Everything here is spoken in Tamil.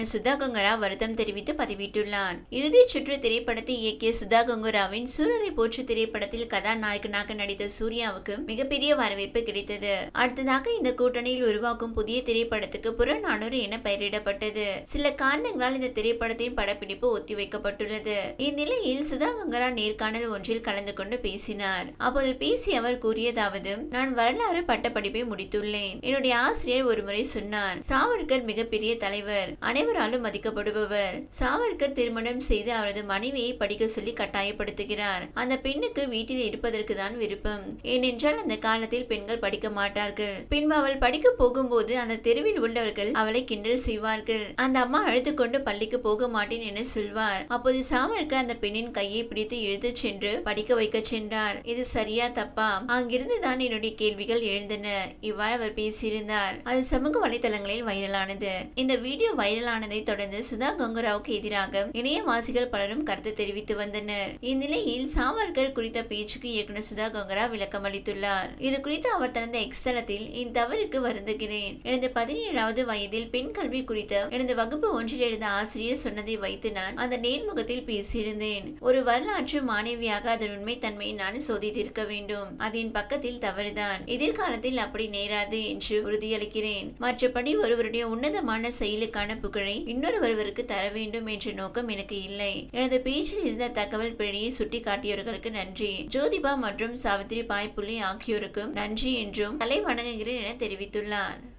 சுதா கங்கரா வருத்தம் தெரிவித்து பதிவிட்டுள்ளார். இறுதிச் சுற்று திரைப்படத்தை இயக்கிய சுதா கங்குராவின் சூரரை போற்று திரைப்படத்தில் கதாநாயகனாக நடித்த சூர்யாவுக்கு மிகப்பெரிய வரவேற்பு கிடைத்தது. அடுத்ததாக இந்த கூட்டணியில் உருவாக்கும் புதிய திரைப்படத்துக்கு புறநானூறு என பெயரிடப்பட்டது. சில காரணங்களால் இந்த திரைப்படத்தின் படப்பிடிப்பு ஒத்திவைக்கப்பட்டுள்ளது. இந்நிலையில் சுதா கங்கரா நேர்காணல் ஒன்றில் கலந்து கொண்டு பேசினார். அப்போது பேசிய அவர் கூறியதாவது நான் வரலாறு பட்டப்படிப்பை முடித்துள்ளேன். என்னுடைய ஆசிரியர் ஒருமுறை சொன்னார் சாவர்கர் மிகப்பெரிய தலைவர். அனைவராலும் மதிக்கப்படுபவர். சாவர்கர் திருமணம் செய்து அவரது மனைவியை படிக்க சொல்லி கட்டாயப்படுத்துகிறார். அந்த பெண்ணுக்கு வீட்டில் இருப்பதற்கு தான் விருப்பம். ஏனென்றால் அந்த காலத்தில் பெண்கள் படிக்க மாட்டார்கள். பின்பு அவள் படிக்க போகும்போது அந்த தெருவில் உள்ளவர்கள் அவளை கிண்டல் செய்வார்கள். அந்த அம்மா அழுது கொண்டு பள்ளிக்கு போக மாட்டேன் என சொல்வார். அப்போது சாவர்கர் அந்த பெண்ணின் கையை பிடித்து இழுத்து சென்று படிக்க வைக்க சென்றார். இது சரியா தப்பா? அங்கிருந்து தான் என்னுடைய கேள்விகள் எழுந்தன. இவ்வாறு அவர் பேசியிருந்தார். அது சமூக வலைதளங்களில் வைரலானது. இந்த வீடியோ வைரலான ஆனதை தொடர்ந்து சுதா கங்குராவுக்கு எதிராக இணையவாசிகள் பலரும் கருத்து தெரிவித்து வந்தனர். இந்நிலையில் சாவர்கர் குறித்த பேச்சுக்கு இயக்குனர் சுதா கங்குரா விளக்கம் அளித்துள்ளார். இது குறித்து அவர் தனது எக்ஸ்தலத்தில் என் இந்த தவறுக்கு வருந்துகிறேன். எனது பதினேழாவது வயதில் பெண் கல்வி குறித்த எனது வகுப்பு ஒன்றில் எழுந்த ஆசிரியர் சொன்னதை வைத்து நான் அந்த நேர்முகத்தில் பேசியிருந்தேன். ஒரு வரலாற்று மாணவியாக அதன் உண்மை தன்மையை நான் சோதித்திருக்க வேண்டும். அதன் பக்கத்தில் தவறுதான். எதிர்காலத்தில் அப்படி நேராது என்று உறுதியளிக்கிறேன். மற்றபடி ஒருவருடைய உன்னதமான செயலுக்கான புகழ் இன்னொரு இன்னொருவருக்கு தர வேண்டும் என்ற நோக்கம் எனக்கு இல்லை. எனது பேச்சில் இருந்த தகவல் பிழையை சுட்டி காட்டியவர்களுக்கு நன்றி. ஜோதிபா மற்றும் சாவித்ரி பாய் புள்ளி ஆகியோருக்கும் நன்றி என்றும் தலை வணங்குகிறேன் என தெரிவித்துள்ளார்.